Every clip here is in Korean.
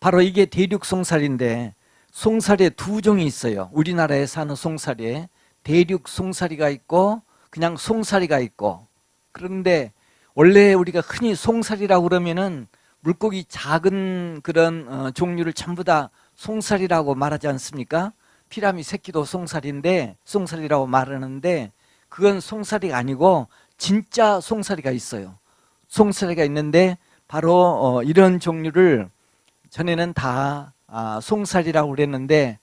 바로 이게 대륙 송사리인데 송사리에 두 종이 있어요. 우리나라에 사는 송사리에 대륙 송사리가 있고 그냥 송사리가 있고 그런데 원래 우리가 흔히 송사리라고 그러면은 물고기 작은 그런 어, 종류를 전부 다 송사리라고 말하지 않습니까? 피라미 새끼도 송사리인데 송사리라고 말하는데 그건 송사리가 아니고 진짜 송사리가 있어요. 송사리가 있는데 바로 어, 이런 종류를 전에는 다 아, 송사리라고 그랬는데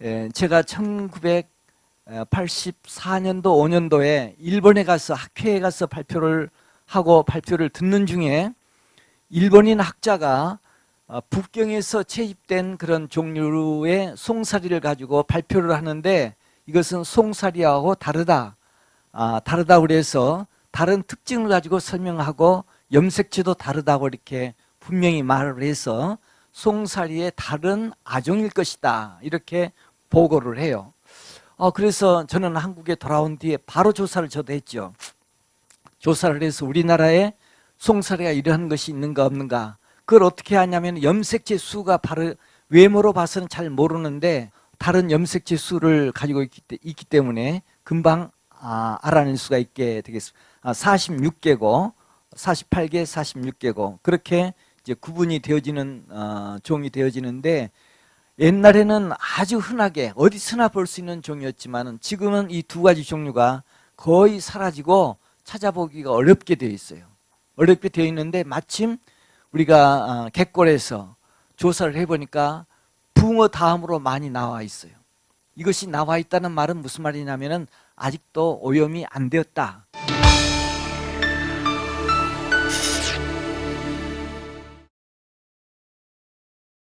에, 제가 1984년도 5년도에 일본에 가서 학회에 가서 발표를 하고 발표를 듣는 중에 일본인 학자가 어, 북경에서 채집된 그런 종류의 송사리를 가지고 발표를 하는데 이것은 송사리하고 다르다. 아, 다르다 그래서 다른 특징을 가지고 설명하고 염색체도 다르다고 이렇게 분명히 말을 해서 송사리의 다른 아종일 것이다. 이렇게 보고를 해요. 어, 그래서 저는 한국에 돌아온 뒤에 바로 조사를 저도 했죠. 조사를 해서 우리나라에 송사리가 이러한 것이 있는가 없는가 그걸 어떻게 하냐면 염색체 수가 바로 외모로 봐서는 잘 모르는데 다른 염색체 수를 가지고 있기, 때- 있기 때문에 금방 아, 알아낼 수가 있게 되겠습니다. 아, 46개고 48개, 46개고 그렇게 이제 구분이 되어지는 어, 종이 되어지는데 옛날에는 아주 흔하게 어디서나 볼 수 있는 종이었지만은 지금은 이 두 가지 종류가 거의 사라지고 찾아보기가 어렵게 되어 있어요. 어렵게 되어 있는데 마침 우리가 어, 갯골에서 조사를 해보니까 붕어 다음으로 많이 나와 있어요. 이것이 나와 있다는 말은 무슨 말이냐면은 아직도 오염이 안 되었다.